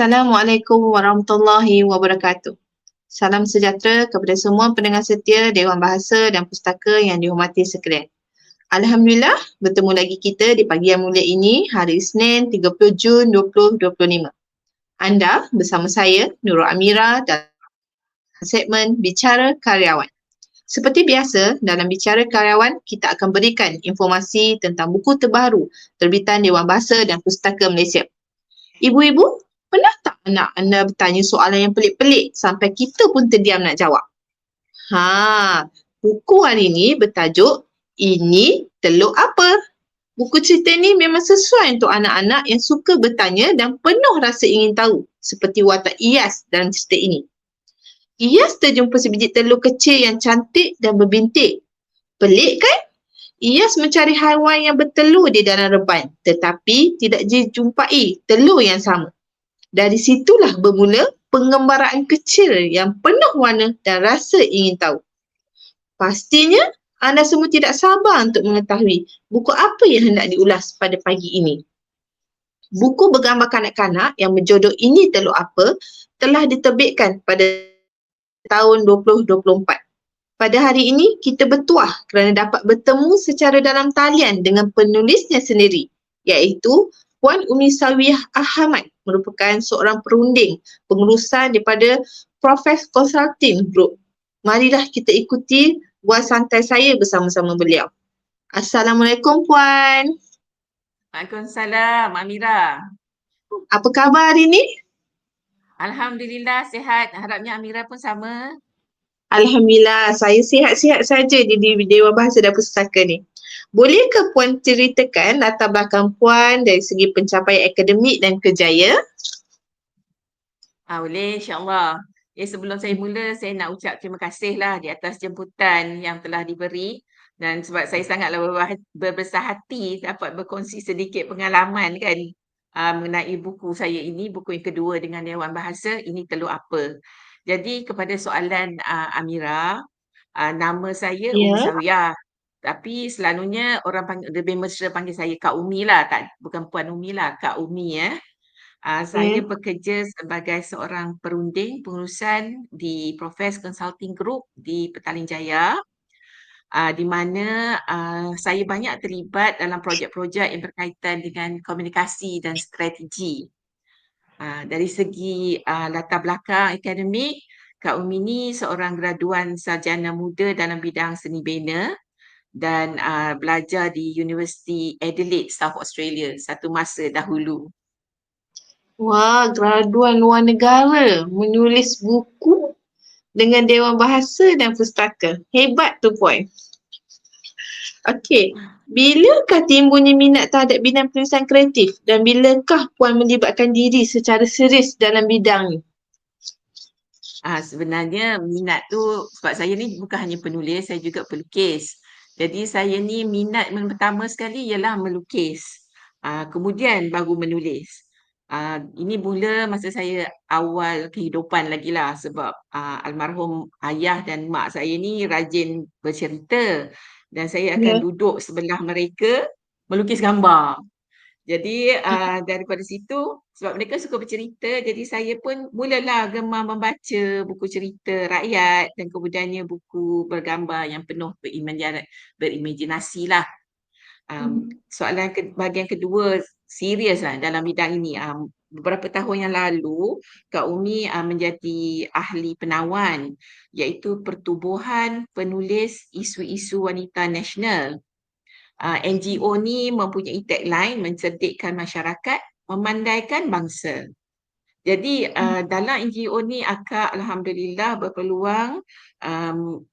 Assalamualaikum warahmatullahi wabarakatuh. Salam sejahtera kepada semua pendengar setia Dewan Bahasa dan Pustaka yang dihormati sekalian. Alhamdulillah, bertemu lagi kita di pagi yang mulia ini hari Isnin 30 Jun 2025. Anda bersama saya Nurul Amira dalam segmen Bicara Karyawan. Seperti biasa, dalam Bicara Karyawan, kita akan berikan informasi tentang buku terbaru terbitan Dewan Bahasa dan Pustaka Malaysia. Ibu-ibu, pernah tak anak anda bertanya soalan yang pelik-pelik sampai kita pun terdiam nak jawab? Ha, buku hari ini bertajuk Ini Teluk Apa? Buku cerita ni memang sesuai untuk anak-anak yang suka bertanya dan penuh rasa ingin tahu seperti watak Iyas dalam cerita ini. Iyas terjumpa sebiji telur kecil yang cantik dan berbintik. Pelik kan? Iyas mencari haiwan yang bertelur di dalam reban tetapi tidak dijumpai telur yang sama. Dari situlah bermula pengembaraan kecil yang penuh warna dan rasa ingin tahu. Pastinya anda semua tidak sabar untuk mengetahui buku apa yang hendak diulas pada pagi ini. Buku bergambar kanak-kanak yang berjodoh ini telur apa telah diterbitkan pada tahun 2024. Pada hari ini, kita bertuah kerana dapat bertemu secara dalam talian dengan penulisnya sendiri iaitu Puan Umi Sawiyah Ahmad merupakan seorang perunding pengurusan daripada Profes Consulting Group. Marilah kita ikuti buat santai saya bersama-sama beliau. Assalamualaikum Puan. Waalaikumsalam Amira. Apa khabar hari ini? Alhamdulillah sihat. Harapnya Amira pun sama. Alhamdulillah, saya sihat-sihat saja di Dewan Bahasa dan Pustaka ni. Bolehkah Puan ceritakan latar belakang Puan dari segi pencapaian akademik dan kerjaya? Ah, boleh, insyaAllah. Ya, sebelum saya mula, saya nak ucap terima kasih lah di atas jemputan yang telah diberi. Dan sebab saya sangatlah berbesar hati dapat berkongsi sedikit pengalaman kan uh, mengenai buku saya ini, buku yang kedua dengan Dewan Bahasa, ini telur apa. Jadi kepada soalan uh, Amira, uh, nama saya yeah. Umi Sawiyah. Tapi selalunya orang panggil, lebih mesra panggil saya Kak Umi lah, tak, bukan Puan Umi lah, Kak Umi ya. Uh, saya bekerja sebagai seorang perunding pengurusan di Profes Consulting Group di Petaling Jaya uh, di mana uh, saya banyak terlibat dalam projek-projek yang berkaitan dengan komunikasi dan strategi. Uh, dari segi uh, latar belakang akademik, Kak Umi ni seorang graduan sarjana muda dalam bidang seni bina dan uh, belajar di University Adelaide, South Australia satu masa dahulu. Wah, graduan luar negara menulis buku dengan Dewan Bahasa dan Pustaka. Hebat tu Puan. Okey, bilakah timbulnya minat terhadap bidang penulisan kreatif dan bilakah Puan melibatkan diri secara serius dalam bidang ni? Ah, sebenarnya minat tu sebab saya ni bukan hanya penulis, saya juga pelukis. Jadi saya ni minat yang pertama sekali ialah melukis. Ah, kemudian baru menulis. Uh, ini mula masa saya awal kehidupan lagi lah sebab uh, almarhum ayah dan mak saya ni rajin bercerita dan saya akan yeah. duduk sebelah mereka melukis gambar. Jadi uh, daripada situ sebab mereka suka bercerita jadi saya pun mulalah gemar membaca buku cerita rakyat dan kemudiannya buku bergambar yang penuh berimajinasi lah. Um, soalan ke, bahagian kedua serius lah dalam bidang ini. Um, beberapa tahun yang lalu Kak Umi uh, menjadi ahli penawan iaitu Pertubuhan Penulis Isu-Isu Wanita Nasional. Uh, NGO ni mempunyai tagline mencerdikkan masyarakat, memandaikan bangsa. Jadi uh, dalam NGO ni akak Alhamdulillah berpeluang um,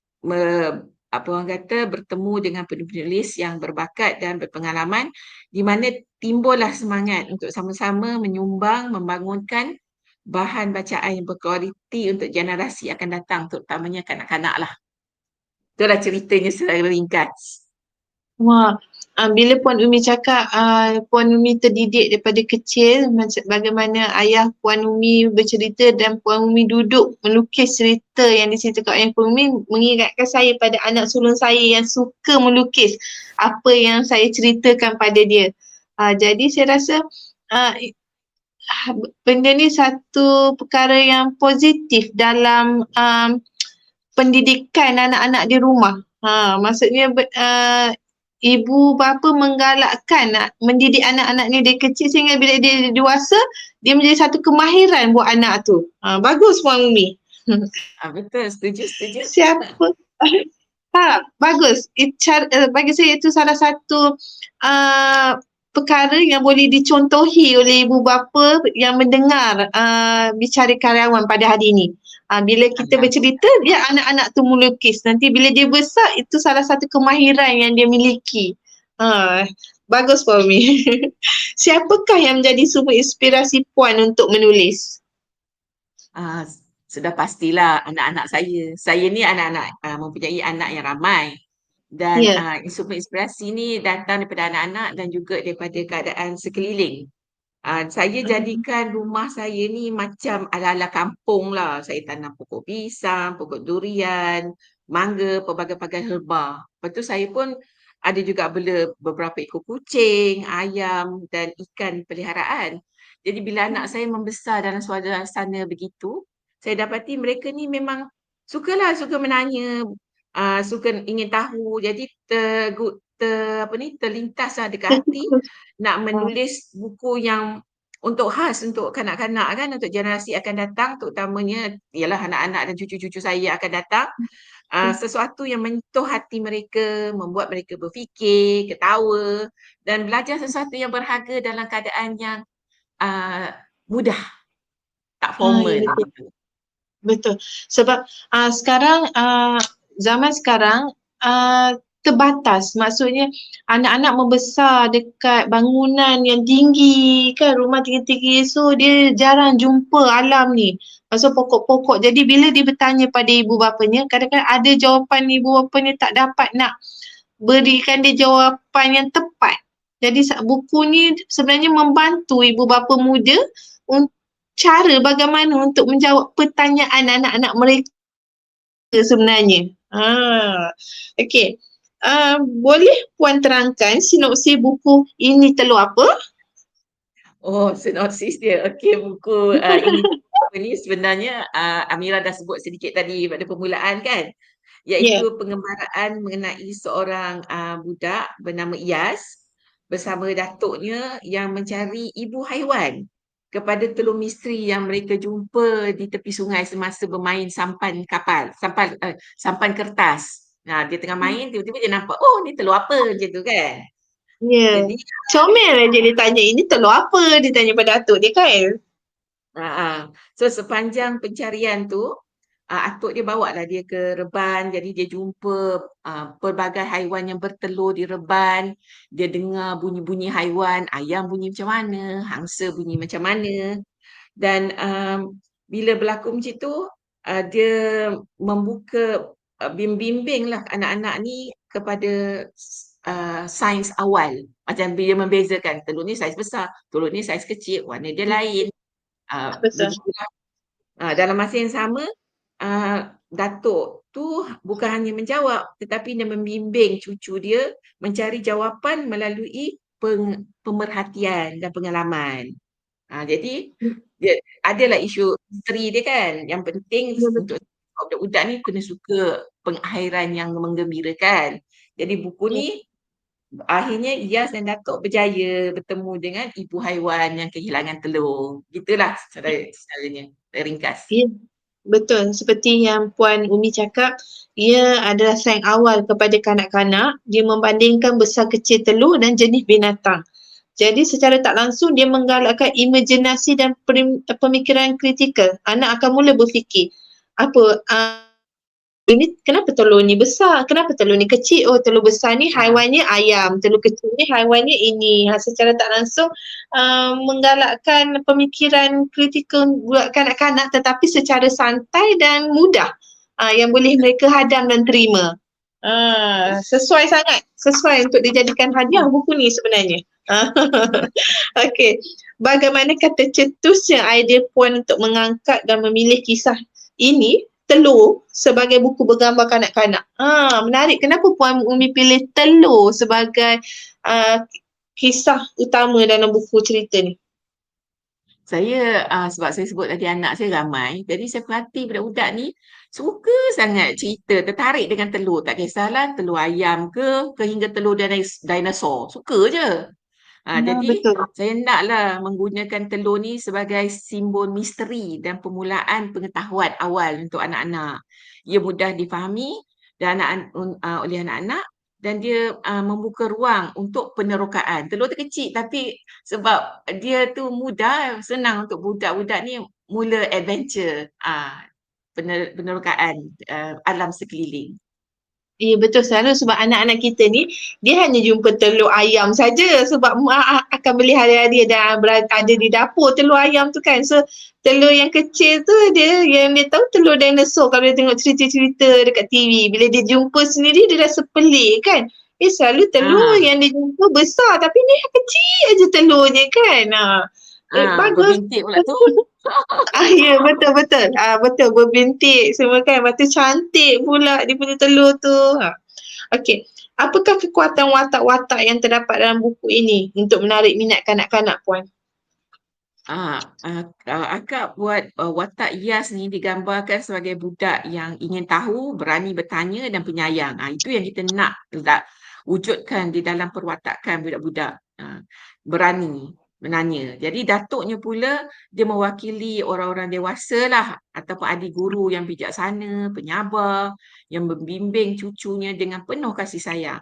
apa orang kata bertemu dengan penulis yang berbakat dan berpengalaman di mana timbullah semangat untuk sama-sama menyumbang membangunkan bahan bacaan yang berkualiti untuk generasi akan datang terutamanya kanak-kanak lah. Itulah ceritanya secara ringkas. Wah, uh, bila Puan Umi cakap uh, Puan Umi terdidik daripada kecil macam bagaimana ayah Puan Umi bercerita dan Puan Umi duduk melukis cerita yang diceritakan ayah Puan Umi mengingatkan saya pada anak sulung saya yang suka melukis apa yang saya ceritakan pada dia. Uh, jadi saya rasa uh, benda ni satu perkara yang positif dalam um, pendidikan anak-anak di rumah. Ha, maksudnya uh, ibu bapa menggalakkan nak mendidik anak-anak ni dari kecil sehingga bila dia dewasa dia menjadi satu kemahiran buat anak tu. Ha, bagus Puan Umi. Ha, betul, setuju, setuju. Siapa? ha, bagus. It, cara, uh, bagi saya itu salah satu uh, perkara yang boleh dicontohi oleh ibu bapa yang mendengar uh, bicara karyawan pada hari ini. Uh, bila kita bercerita, dia anak-anak tu melukis. Nanti bila dia besar, itu salah satu kemahiran yang dia miliki. Uh, bagus Puan Mi. Siapakah yang menjadi sumber inspirasi Puan untuk menulis? Uh, sudah pastilah anak-anak saya. Saya ni anak-anak uh, mempunyai anak yang ramai dan yeah. uh, sumber inspirasi ni datang daripada anak-anak dan juga daripada keadaan sekeliling. Uh, saya hmm. jadikan rumah saya ni macam ala-ala kampung lah. Saya tanam pokok pisang, pokok durian, mangga, pelbagai-bagai herba. Lepas tu saya pun ada juga bela beberapa ekor kucing, ayam dan ikan peliharaan. Jadi bila anak saya membesar dalam suasana begitu, saya dapati mereka ni memang sukalah suka menanya uh, suka ingin tahu jadi ter, ter apa ni terlintas lah dekat hati nak menulis buku yang untuk khas untuk kanak-kanak kan untuk generasi akan datang terutamanya ialah anak-anak dan cucu-cucu saya akan datang. Uh, sesuatu yang menyentuh hati mereka membuat mereka berfikir ketawa dan belajar sesuatu yang berharga dalam keadaan yang uh, mudah tak formal ah, ya, betul. betul. Sebab uh, sekarang uh, zaman sekarang uh, terbatas maksudnya anak-anak membesar dekat bangunan yang tinggi kan rumah tinggi-tinggi so dia jarang jumpa alam ni maksud pokok-pokok jadi bila dia bertanya pada ibu bapanya kadang-kadang ada jawapan ibu bapanya tak dapat nak berikan dia jawapan yang tepat jadi buku ni sebenarnya membantu ibu bapa muda untuk cara bagaimana untuk menjawab pertanyaan anak-anak mereka sebenarnya. Ha. Okey. Uh, boleh puan terangkan sinopsis buku ini telur apa? Oh, sinopsis dia. Okey, buku uh, ini ini sebenarnya uh, Amira dah sebut sedikit tadi pada permulaan kan? Iaitu yeah. pengembaraan mengenai seorang uh, budak bernama Iyas bersama datuknya yang mencari ibu haiwan kepada telur misteri yang mereka jumpa di tepi sungai semasa bermain sampan kapal, sampan uh, sampan kertas. Nah, dia tengah main, tiba-tiba dia nampak, oh ni telur apa macam tu kan. Ya, yeah. comel je dia tanya, ini telur apa? Dia tanya pada atuk dia kan. Uh, so sepanjang pencarian tu, uh, atuk dia bawa lah dia ke reban jadi dia jumpa uh, pelbagai haiwan yang bertelur di reban dia dengar bunyi-bunyi haiwan ayam bunyi macam mana hangsa bunyi macam mana dan um, bila berlaku macam tu uh, dia membuka uh, bimbing lah anak-anak ni kepada uh, sains awal macam dia membezakan telur ni saiz besar telur ni saiz kecil warna dia lain uh, Betul. Uh, dalam masa yang sama uh, Datuk tu bukan hanya menjawab tetapi dia membimbing cucu dia mencari jawapan melalui peng, pemerhatian dan pengalaman. Ha, jadi dia adalah isu misteri dia kan. Yang penting ya, untuk budak-budak ni kena suka pengakhiran yang menggembirakan. Jadi buku ni akhirnya Iyas dan Datuk berjaya bertemu dengan ibu haiwan yang kehilangan telur. Gitulah caranya ringkas. Ya. Betul, seperti yang Puan Umi cakap, ia adalah sayang awal kepada kanak-kanak. Dia membandingkan besar kecil telur dan jenis binatang. Jadi secara tak langsung dia menggalakkan imajinasi dan pemikiran kritikal. Anak akan mula berfikir, apa uh, ini kenapa telur ni besar? Kenapa telur ni kecil? Oh telur besar ni haiwannya ayam, telur kecil ni haiwannya ini. Ha, secara tak langsung uh, menggalakkan pemikiran kritikal buat kanak-kanak tetapi secara santai dan mudah uh, yang boleh mereka hadam dan terima. Uh, sesuai sangat, sesuai untuk dijadikan hadiah buku ni sebenarnya. okay, bagaimana kata cetusnya idea puan untuk mengangkat dan memilih kisah ini telur sebagai buku bergambar kanak-kanak. Ha, menarik. Kenapa Puan Umi pilih telur sebagai uh, kisah utama dalam buku cerita ni? saya uh, sebab saya sebut tadi anak saya ramai, jadi saya perhati budak-budak ni suka sangat cerita, tertarik dengan telur. Tak kisahlah telur ayam ke, ke hingga telur dinosaur. Suka je. Ha, Ya, jadi betul. saya naklah menggunakan telur ni sebagai simbol misteri dan permulaan pengetahuan awal untuk anak-anak. Ia mudah difahami dan anak, uh, oleh anak-anak dan dia uh, membuka ruang untuk penerokaan. Telur tu kecil tapi sebab dia tu mudah, senang untuk budak-budak ni mula adventure uh, pener- penerokaan uh, alam sekeliling. Ya betul selalu sebab anak-anak kita ni dia hanya jumpa telur ayam saja sebab mak akan beli hari-hari dan ada di dapur telur ayam tu kan. So telur yang kecil tu dia yang dia tahu telur dinosaur kalau dia tengok cerita-cerita dekat TV. Bila dia jumpa sendiri dia rasa pelik kan. Eh selalu telur Ah. yang dia jumpa besar tapi ni kecil aja telurnya kan. Ha. Eh, Ah, bagus. berbintik pula tu. Ah ya betul betul. Ah betul berbintik semua kan. Lepas tu cantik pula dia punya telur tu. Ha. Okey. Apakah kekuatan watak-watak yang terdapat dalam buku ini untuk menarik minat kanak-kanak puan? Ah, ah, ah, akak buat uh, watak Iyas ni digambarkan sebagai budak yang ingin tahu, berani bertanya dan penyayang. Ah, itu yang kita nak tak, wujudkan di dalam perwatakan budak-budak. Ah, berani menanya. Jadi datuknya pula dia mewakili orang-orang dewasa lah ataupun adik guru yang bijaksana, penyabar, yang membimbing cucunya dengan penuh kasih sayang.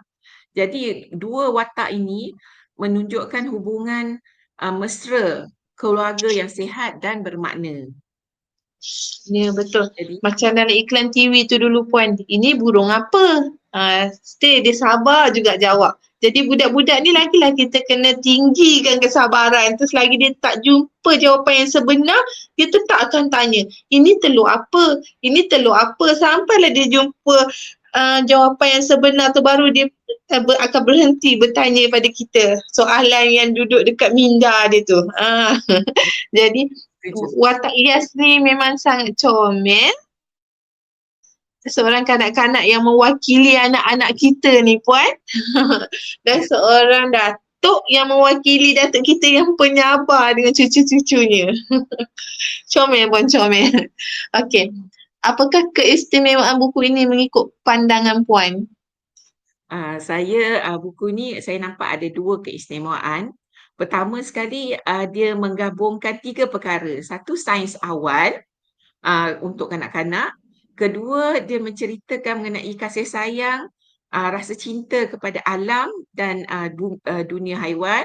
Jadi dua watak ini menunjukkan hubungan uh, mesra keluarga yang sihat dan bermakna. Ya betul. Jadi Macam dalam iklan TV tu dulu puan, ini burung apa? Ah, stay dia sabar juga jawab. Jadi budak-budak ni lagi-lagi kita kena tinggikan kesabaran. Terus lagi dia tak jumpa jawapan yang sebenar, dia tetap akan tanya, ini telur apa? Ini telur apa? Sampailah dia jumpa uh, jawapan yang sebenar tu baru dia uh, ber, akan berhenti bertanya pada kita soalan yang duduk dekat minda dia tu. Ah. Jadi watak Iyas ni memang sangat comel. Seorang kanak-kanak yang mewakili anak-anak kita ni puan. Dan seorang datuk yang mewakili datuk kita yang penyabar dengan cucu-cucunya. comel pun comel. Okey. Apakah keistimewaan buku ini mengikut pandangan puan? Uh, saya uh, buku ni saya nampak ada dua keistimewaan. Pertama sekali uh, dia menggabungkan tiga perkara. Satu sains awal uh, untuk kanak-kanak. Kedua dia menceritakan mengenai kasih sayang, uh, rasa cinta kepada alam dan uh, du, uh, dunia haiwan.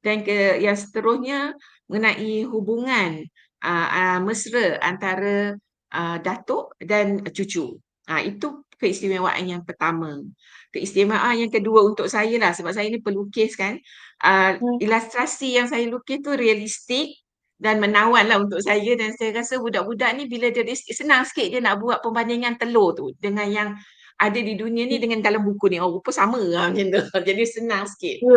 Dan ke, yang seterusnya mengenai hubungan uh, uh, mesra antara uh, datuk dan cucu. Uh, itu keistimewaan yang pertama. Keistimewaan yang kedua untuk saya lah sebab saya ni pelukis kan. Uh, Hmm. ilustrasi yang saya lukis tu realistik dan menawan lah untuk saya dan saya rasa budak-budak ni bila dia senang sikit dia nak buat perbandingan telur tu dengan yang ada di dunia ni dengan dalam buku ni. Oh rupa sama lah macam tu. Jadi senang sikit. Ya.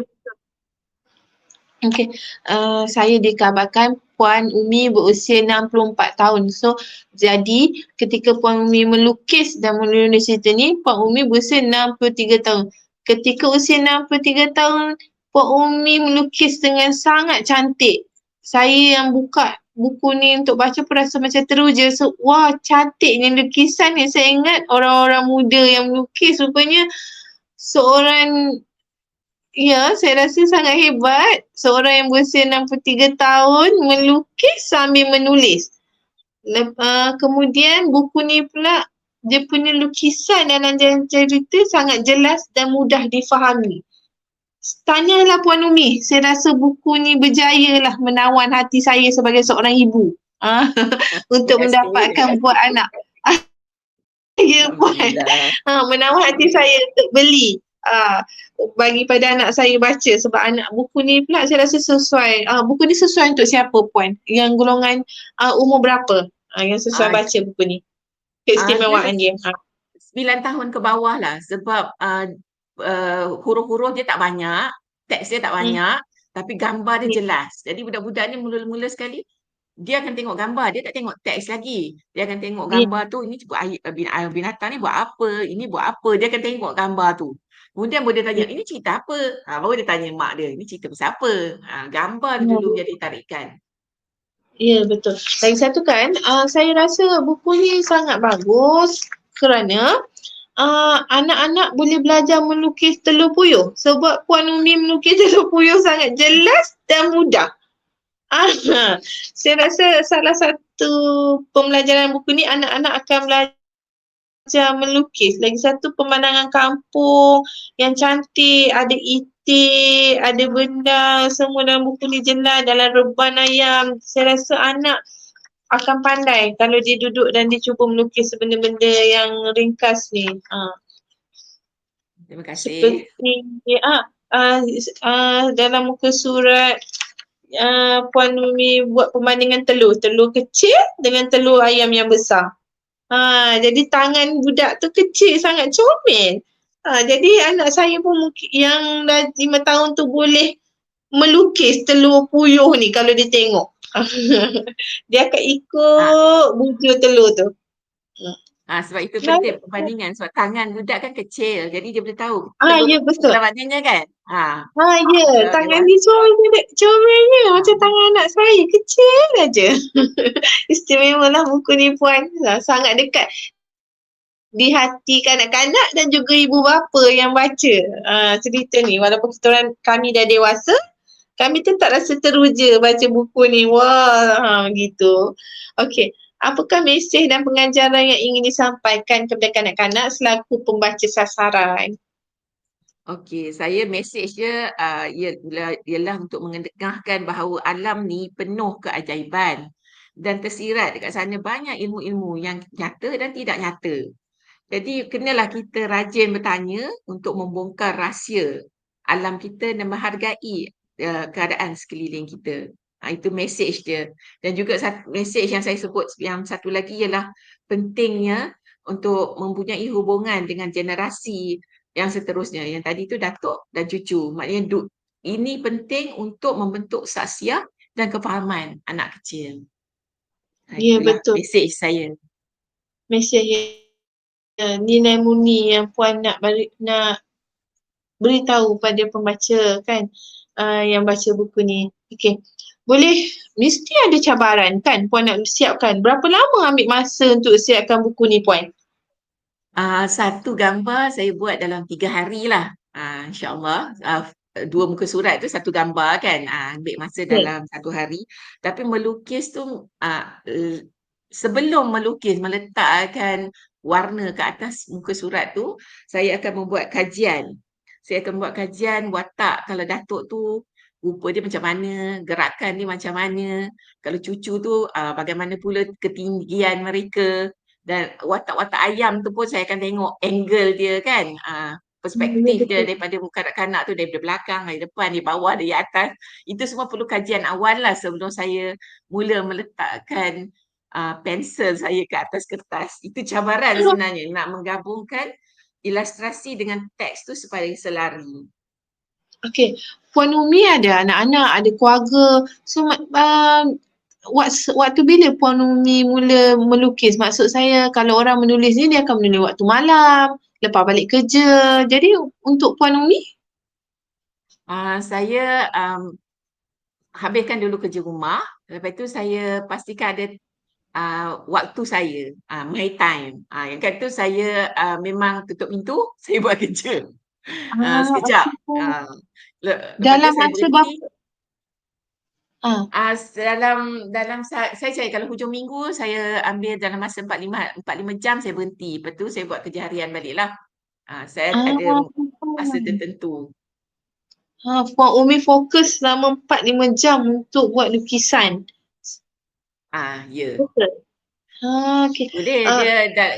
Okey, uh, saya dikabarkan Puan Umi berusia 64 tahun. So, jadi ketika Puan Umi melukis dan menulis cerita ni, Puan Umi berusia 63 tahun. Ketika usia 63 tahun, Puan Umi melukis dengan sangat cantik. Saya yang buka buku ni untuk baca pun rasa macam teruja. So, wah cantiknya lukisan ni. Saya ingat orang-orang muda yang melukis rupanya seorang Ya, saya rasa sangat hebat. Seorang yang berusia 63 tahun melukis sambil menulis. Uh, kemudian buku ni pula dia punya lukisan dalam cerita sangat jelas dan mudah difahami. Tanyalah Puan Umi, saya rasa buku ni berjaya lah menawan hati saya sebagai seorang ibu. Ah, untuk mendapatkan buat anak. ya Puan. Ha, menawan hati saya untuk beli. Uh, bagi pada anak saya baca sebab anak buku ni pula saya rasa sesuai. Uh, buku ni sesuai untuk siapa puan? Yang golongan uh, umur berapa? Uh, yang sesuai Ah, baca buku ni. Keistimewaan dia. Ha. 9 tahun ke bawah lah sebab uh, uh, huruf-huruf dia tak banyak, teks dia tak Hmm. banyak tapi gambar dia Hmm. jelas. Jadi budak-budak ni mula-mula sekali dia akan tengok gambar, dia tak tengok teks lagi. Dia akan tengok Ya. gambar tu ini buat bin- air binatang ni buat apa, ini buat apa. Dia akan tengok gambar tu. Kemudian dia tanya, Ya. ini cerita apa? Ha, baru dia tanya mak dia, ini cerita pasal apa? Ha, gambar Ya. dulu jadi tarikan. Ya betul. Lagi satu kan, uh, saya rasa buku ni sangat bagus kerana uh, anak-anak boleh belajar melukis telur puyuh. Sebab Puan Umi melukis telur puyuh sangat jelas dan mudah. Ah, saya rasa salah satu pembelajaran buku ni anak-anak akan belajar melukis. Lagi satu pemandangan kampung yang cantik, ada itik, ada benda semua dalam buku ni jelas dalam reban ayam. Saya rasa anak akan pandai kalau dia duduk dan dia cuba melukis benda-benda yang ringkas ni. Ha. Terima kasih. Seperti ah, uh, uh, dalam muka surat uh, Puan Umi buat perbandingan telur. Telur kecil dengan telur ayam yang besar. Ha, jadi tangan budak tu kecil sangat comel. Ha, jadi anak saya pun mungkin yang dah lima tahun tu boleh melukis telur puyuh ni kalau dia tengok. dia akan ikut ha. bujur telur tu. Ha, sebab itu penting perbandingan sebab tangan budak kan kecil jadi dia boleh tahu. Ah ya betul. Selamatnya kan. Ha. Ha ya tangan dia comel comelnya macam tangan anak saya kecil aja. Istimewa lah buku ni puan. Ha, sangat dekat di hati kanak-kanak dan juga ibu bapa yang baca uh, cerita ni walaupun kita orang kami dah dewasa kami tetap rasa teruja baca buku ni wah ha, gitu okey apakah mesej dan pengajaran yang ingin disampaikan kepada kanak-kanak selaku pembaca sasaran? Okey, saya mesej dia uh, ialah, ialah untuk mengedengahkan bahawa alam ni penuh keajaiban dan tersirat dekat sana banyak ilmu-ilmu yang nyata dan tidak nyata. Jadi kenalah kita rajin bertanya untuk membongkar rahsia alam kita dan menghargai uh, keadaan sekeliling kita. Ha, itu message dia. Dan juga satu message yang saya sebut yang satu lagi ialah pentingnya untuk mempunyai hubungan dengan generasi yang seterusnya. Yang tadi tu datuk dan cucu. Maknanya du, ini penting untuk membentuk saksiah dan kefahaman anak kecil. Ha, ya betul. Message saya. Message ya, nilai murni yang puan nak beri, nak beritahu pada pembaca kan uh, yang baca buku ni. Okay boleh mesti ada cabaran kan puan nak siapkan? Berapa lama ambil masa untuk siapkan buku ni puan? Uh, satu gambar saya buat dalam tiga hari lah. Uh, insyaAllah. Uh, dua muka surat tu satu gambar kan? Uh, ambil masa dalam hmm. satu hari. Tapi melukis tu uh, sebelum melukis meletakkan warna ke atas muka surat tu saya akan membuat kajian saya akan buat kajian watak. Kalau datuk tu rupa dia macam mana, gerakan dia macam mana, kalau cucu tu uh, bagaimana pula ketinggian mereka. Dan watak-watak ayam tu pun saya akan tengok angle dia kan, uh, perspektif dia daripada muka kanak-kanak tu daripada belakang, dari depan, di bawah, dari atas. Itu semua perlu kajian awal lah sebelum saya mula meletakkan uh, pensel saya ke atas kertas. Itu cabaran sebenarnya nak menggabungkan ilustrasi dengan teks tu supaya selari. Okay, Puan Umi ada anak-anak, ada keluarga. So, uh, waktu bila Puan Umi mula melukis? Maksud saya kalau orang menulis ni dia akan menulis waktu malam, lepas balik kerja. Jadi untuk Puan Umi? Uh, saya um, habiskan dulu kerja rumah. Lepas tu saya pastikan ada uh, waktu saya, uh, my time. Uh, yang kata saya uh, memang tutup pintu, saya buat kerja. Ah, sekejap. Ah, dalam masa berapa? Ah. ah dalam dalam saya, saya kalau hujung minggu saya ambil dalam masa 45 45 jam saya berhenti. Lepas tu saya buat kerja harian baliklah. Ah saya ah. ada masa tertentu. Ha, Puan Umi fokus selama 4-5 jam untuk buat lukisan. Ah, ya. Yeah. Ha, okay. Boleh, uh, dia dah,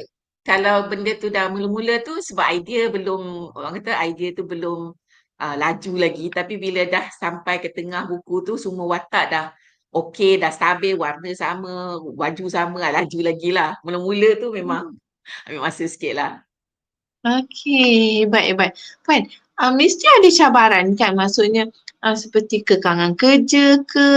kalau benda tu dah mula-mula tu sebab idea belum orang kata idea tu belum uh, laju lagi tapi bila dah sampai ke tengah buku tu semua watak dah okey dah stabil warna sama baju sama lah, laju lagi lah mula-mula tu memang hmm. ambil masa sikit lah Okey, baik baik. Puan, uh, mesti ada cabaran kan maksudnya uh, seperti kekangan kerja ke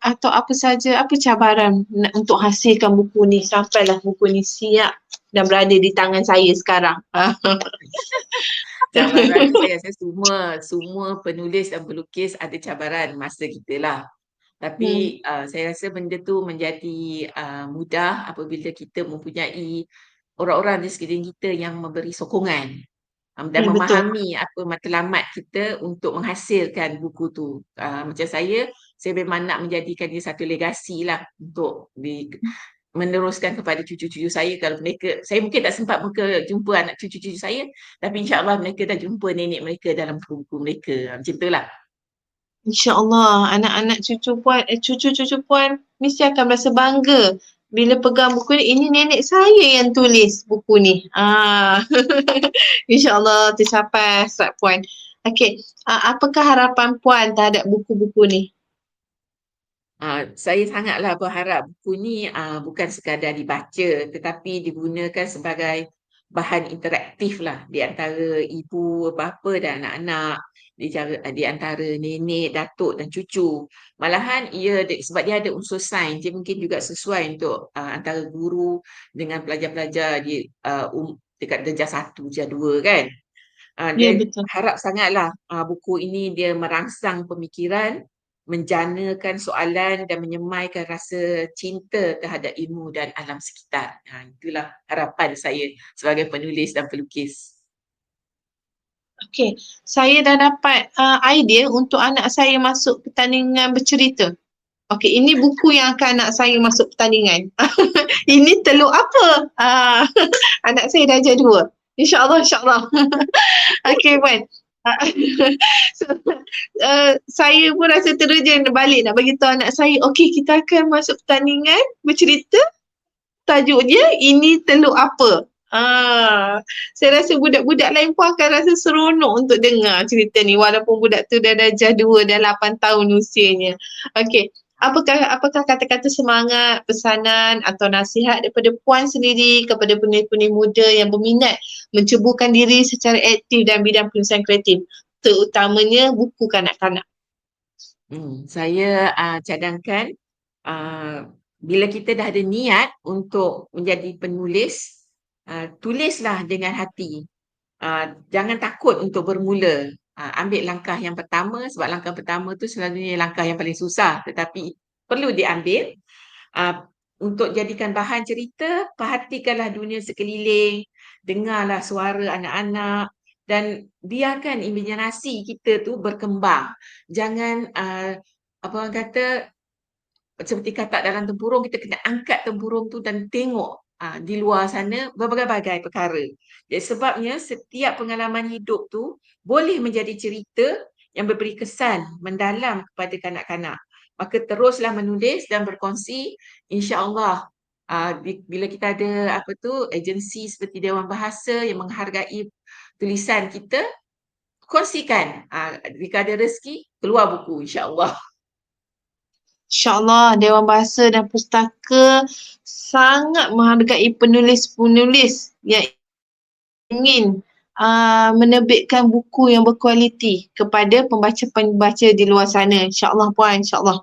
atau apa saja, apa cabaran untuk hasilkan buku ni sampailah buku ni siap dan berada di tangan saya sekarang. cabaran saya, saya semua semua penulis dan pelukis ada cabaran masa kita lah. Tapi uh, saya rasa benda tu menjadi uh, mudah apabila kita mempunyai orang-orang di sekeliling kita yang memberi sokongan dan Ya, betul. memahami apa matlamat kita untuk menghasilkan buku tu. Uh, macam saya, saya memang nak menjadikan dia satu legasi lah untuk di, meneruskan kepada cucu-cucu saya kalau mereka, saya mungkin tak sempat muka jumpa anak cucu-cucu saya tapi insyaAllah mereka dah jumpa nenek mereka dalam buku-buku mereka. Macam tu lah. InsyaAllah anak-anak cucu puan, eh, cucu-cucu puan mesti akan rasa bangga bila pegang buku ni. Ini nenek saya yang tulis buku ni. Ah. InsyaAllah tercapai hasrat puan. Okey, uh, apakah harapan puan terhadap buku-buku ni? Uh, saya sangatlah berharap buku ni uh, bukan sekadar dibaca tetapi digunakan sebagai bahan interaktif lah di antara ibu, bapa dan anak-anak di, di antara nenek, datuk dan cucu. Malahan ia sebab dia ada unsur sains, dia mungkin juga sesuai untuk uh, antara guru dengan pelajar-pelajar di uh, um, dekat darjah satu, darjah dua kan. Uh, dia ya, betul. harap sangatlah uh, buku ini dia merangsang pemikiran, menjanakan soalan dan menyemaikan rasa cinta terhadap ilmu dan alam sekitar. Ha, itulah harapan saya sebagai penulis dan pelukis. Okey, saya dah dapat uh, idea untuk anak saya masuk pertandingan bercerita. Okey, ini buku yang akan anak saya masuk pertandingan. ini telur apa? Uh, anak saya dah jadi dua. InsyaAllah, insyaAllah. Okey, Puan. so, uh, saya pun rasa teruja balik nak bagi tahu anak saya, okey kita akan masuk pertandingan bercerita. Tajuk dia, ini telur apa? Ah, saya rasa budak-budak lain pun akan rasa seronok untuk dengar cerita ni walaupun budak tu dah darjah dua dah lapan tahun usianya. Okey, apakah apakah kata-kata semangat, pesanan atau nasihat daripada puan sendiri kepada penulis-penulis muda yang berminat menceburkan diri secara aktif dalam bidang penulisan kreatif terutamanya buku kanak-kanak? Hmm, saya uh, cadangkan uh, bila kita dah ada niat untuk menjadi penulis uh, tulislah dengan hati. Uh, jangan takut untuk bermula. Uh, ambil langkah yang pertama sebab langkah pertama tu selalunya langkah yang paling susah tetapi perlu diambil. Uh, untuk jadikan bahan cerita, perhatikanlah dunia sekeliling, dengarlah suara anak-anak dan biarkan imaginasi kita tu berkembang. Jangan uh, apa orang kata seperti kata dalam tempurung kita kena angkat tempurung tu dan tengok uh, di luar sana berbagai-bagai perkara. Jadi sebabnya setiap pengalaman hidup tu boleh menjadi cerita yang memberi kesan mendalam kepada kanak-kanak. Maka teruslah menulis dan berkongsi insya-Allah uh, bila kita ada apa tu agensi seperti Dewan Bahasa yang menghargai tulisan kita kongsikan uh, jika ada rezeki keluar buku insya-Allah. InsyaAllah Dewan Bahasa dan Pustaka sangat menghargai penulis-penulis yang ingin uh, menerbitkan buku yang berkualiti kepada pembaca-pembaca di luar sana. InsyaAllah Puan, insyaAllah.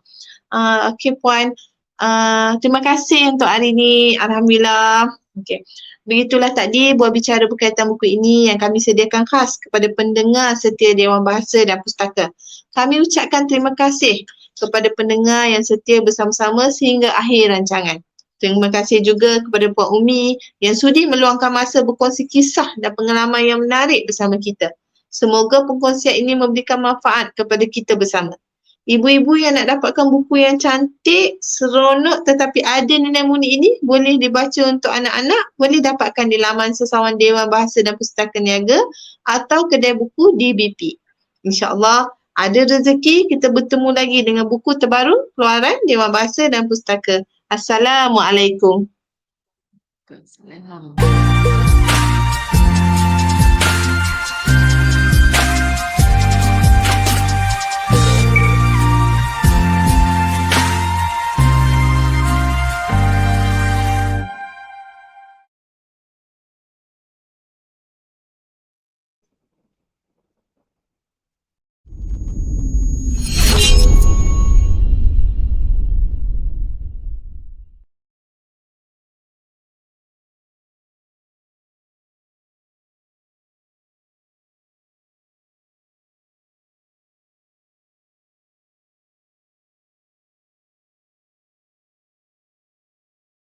Uh, Okey Puan, uh, terima kasih untuk hari ini. Alhamdulillah. Okey. Begitulah tadi buat bicara berkaitan buku ini yang kami sediakan khas kepada pendengar setia Dewan Bahasa dan Pustaka. Kami ucapkan terima kasih kepada pendengar yang setia bersama-sama sehingga akhir rancangan. Terima kasih juga kepada Puan Umi yang sudi meluangkan masa berkongsi kisah dan pengalaman yang menarik bersama kita. Semoga perkongsian ini memberikan manfaat kepada kita bersama. Ibu-ibu yang nak dapatkan buku yang cantik, seronok tetapi ada nilai murni ini boleh dibaca untuk anak-anak, boleh dapatkan di laman sesawan Dewan Bahasa dan Pustaka Niaga atau kedai buku di BP. InsyaAllah ada rezeki kita bertemu lagi dengan buku terbaru keluaran Dewan Bahasa dan Pustaka. Assalamualaikum. Assalamualaikum.